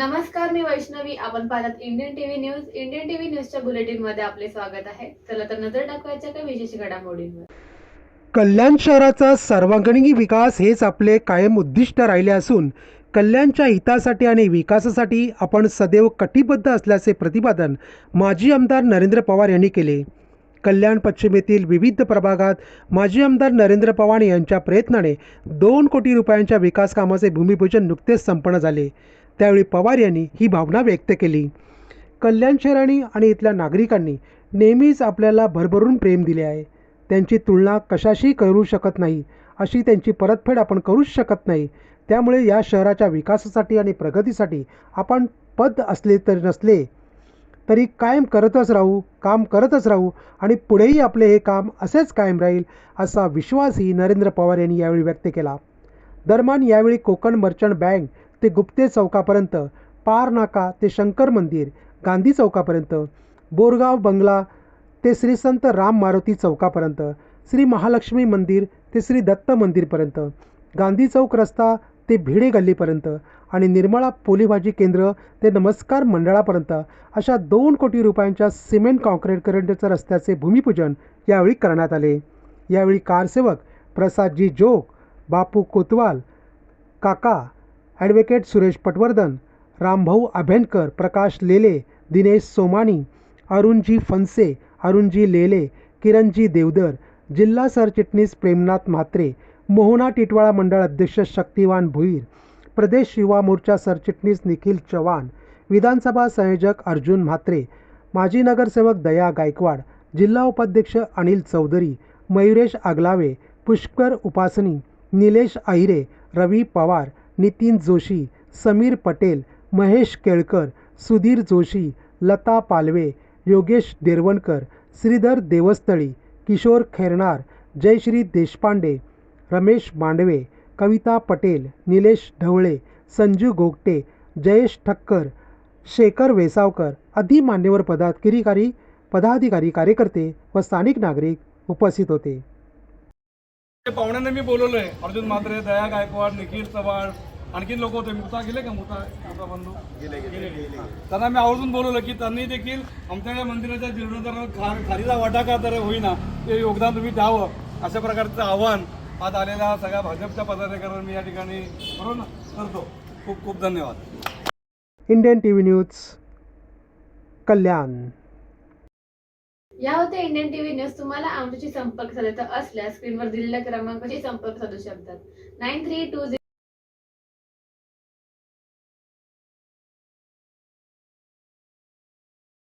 नमस्कार मी वैष्णवी. आपण पाहतात Indian TV news Indian TV न्यूजच्या बुलेटिनमध्ये आपले स्वागत आहे. चला तर नजर टाकवायच्या काही विशेष घडामोडींवर. कल्याण शहराचा सर्वांगीण विकास हेच आपले कायम उद्दिष्ट राहिले असून कल्याणच्या हितासाठी आणि विकासासाठी आपण सदैव कटिबद्ध असल्याचे प्रतिपादन माजी आमदार नरेंद्र पवार यांनी केले. कल्याण पश्चिमेतील विविध प्रभागात माजी आमदार नरेंद्र पवार यांच्या प्रयत्नाने दोन कोटी रुपयांच्या विकास कामाचे भूमिपूजन नुकतेच संपन्न झाले. त्यावेळी पवार यांनी ही भावना व्यक्त केली. कल्याण शहराने आणि इथल्या नागरिकांनी नेहमीच आपल्याला भरभरून प्रेम दिले आहे. त्यांची तुलना कशाशी करू शकत नाही अशी त्यांची परतफेड आपण करूच शकत नाही. त्यामुळे या शहराच्या विकासासाठी आणि प्रगतीसाठी आपण पद असले तरी नसले तरी कायम करतच राहू काम करतच राहू आणि पुढेही आपले हे काम असेच कायम राहील असा विश्वासही नरेंद्र पवार यांनी यावेळी व्यक्त केला. दरम्यान यावेळी कोकण मर्चंट बँक ते गुप्ते चौकापर्यंत पार नाका ते शंकर मंदिर गांधी चौकापर्यंत बोरगाव बंगला ते श्री संत राम मारुती चौकापर्यंत श्री महालक्ष्मी मंदिर ते श्री दत्त मंदिरपर्यंत गांधी चौक रस्ता ते भिडे गल्लीपर्यंत आणि निर्मळा पोलीभाजी केंद्र ते नमस्कार मंडळापर्यंत अशा दोन कोटी रुपयांच्या सिमेंट कॉन्क्रीट करंटच्या रस्त्याचे भूमिपूजन यावेळी करण्यात आले. यावेळी कारसेवक प्रसादजी जोग बापू कोतवाल काका ॲडव्होकेट सुरेश पटवर्धन रामभाऊ अभेंडकर प्रकाश लेले दिनेश सोमानी अरुणजी फनसे अरुणजी लेले किरणजी देवदर जिल्हा सरचिटणीस प्रेमनाथ म्हात्रे मोहना टिटवाळा मंडळ अध्यक्ष शक्तिवान भुईर प्रदेश युवा मोर्चा सरचिटणीस निखिल चव्हाण विधानसभा संयोजक अर्जुन म्हात्रे माजी नगरसेवक दया गायकवाड जिल्हा उपाध्यक्ष अनिल चौधरी मयुरेश आगलावे पुष्कर उपासनी निलेश अहिरे रवी पवार नितीन जोशी समीर पटेल महेश केळकर सुधीर जोशी लता पालवे योगेश देरवणकर श्रीधर देवस्थळी किशोर खैरनार जयश्री देशपांडे रमेश मांडवे कविता पटेल निलेश ढवळे संजू गोगटे जयेश ठक्कर शेखर वेसावकर आदी मान्यवर पदाधिकारी पदाधिकारी कार्यकर्ते व स्थानिक नागरिक उपस्थित होते. पाहुण्यांना मी बोलवलंय. अर्जुन म्हात्रे दया गायकवाड निखिल चव्हाण आणखीन लोक होते. मुक्ता गेले का मुक्ता मुक्ता बंधू? गेले गेले त्यांना मी आवर्जून बोलवलं की त्यांनी देखील आमच्या या मंदिराच्या जीर्णोद्धारात खा खालीचा वाटा का तर होईना. ते योगदान तुम्ही द्यावं. अशा प्रकारचं आव्हान आज आलेल्या सगळ्या भाजपच्या पदाधिकाऱ्यांना मी या ठिकाणी बरोबर करतो. खूप खूप धन्यवाद. Indian T V news Kalyan. या होत्या इंडियन टीव्ही न्यूज. तुम्हाला आमच्याशी संपर्क साधायचा असल्यास स्क्रीनवर दिलेल्या क्रमांकाशी संपर्क साधू शकतात. Nine three to